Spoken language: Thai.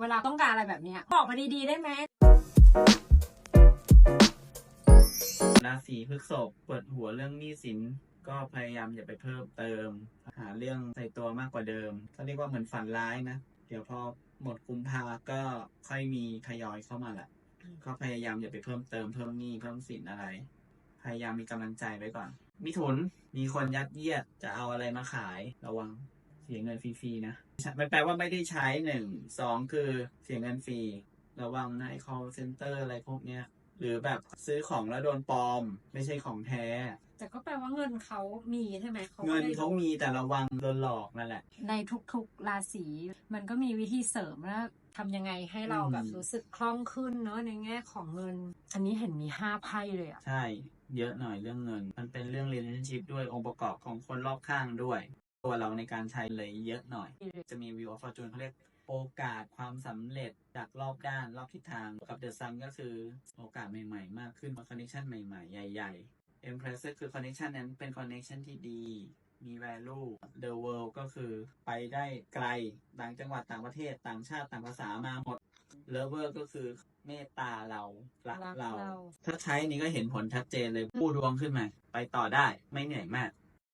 เวลาต้องการอะไรแบบเนี้ยบอกมาดีๆได้ไหมราศีพฤษภปวดหัวเรื่องหนี้สิน ก็พยายามอย่าไปเพิ่มเติม หาเรื่องใส่ตัวมากกว่าเดิมเขาเรียกว่าเหมือนฝันร้ายนะ เดี๋ยวพอหมดกุมภาก็ค่อยมีทยอยเข้ามาแหละก็พยายามอย่าไปเพิ่มเติมเพิ่มหนี้เพิ่มสินอะไร พยายามมีกำลังใจไว้ก่อน มิถุนมีคนยัดเยียดจะเอาอะไรมาขายระวัง สียเงินฟรีๆนะมันแปลว่าไม่ได้ใช้หนึ่งสองคือเสียเงินฟรีระวังนะไอ้ call center อะไรพวกเนี้ยหรือแบบซื้อของแล้วโดนปลอม ไม่ใช่ของแท้ แต่ก็แปลว่าเงินเขามีใช่ไหมเขาเงินไม่ได้เขามีแต่ระวังโดนหลอกนั่นแหละ ในทุกๆราศีมันก็มีวิธีเสริมแล้วทำยังไงให้เราอืมแบบรู้สึกคล่องขึ้นเนาะในแง่ของเงิน อันนี้เห็นมีห้าไพ่เลยอะใช่ เยอะหน่อยเรื่องเงิน มันเป็นเรื่อง relationship ด้วยองค์ประกอบของคนรอบข้างด้วย ตัวเราในการใช้เลยเยอะหน่อย จะมี view of fortune เขาเรียกโอกาสความสำเร็จจากรอบด้านรอบทิศทางกับ the sun ก็คือโอกาสใหม่ๆ มากขึ้น connection ใหม่ๆ ใหญ่ๆ empress ก็คือ connection นั้นเป็น connection ที่ดีมี value the world ก็คือไปได้ไกล ต่างจังหวัดต่างประเทศต่างชาติต่างภาษามาหมด lover ก็คือเมตตาเรารักรักเราเรา ถ้าใช้นี้ก็เห็นผลชัดเจนเลยผู้ดวงขึ้นมา ไปต่อได้ไม่เหนื่อยมาก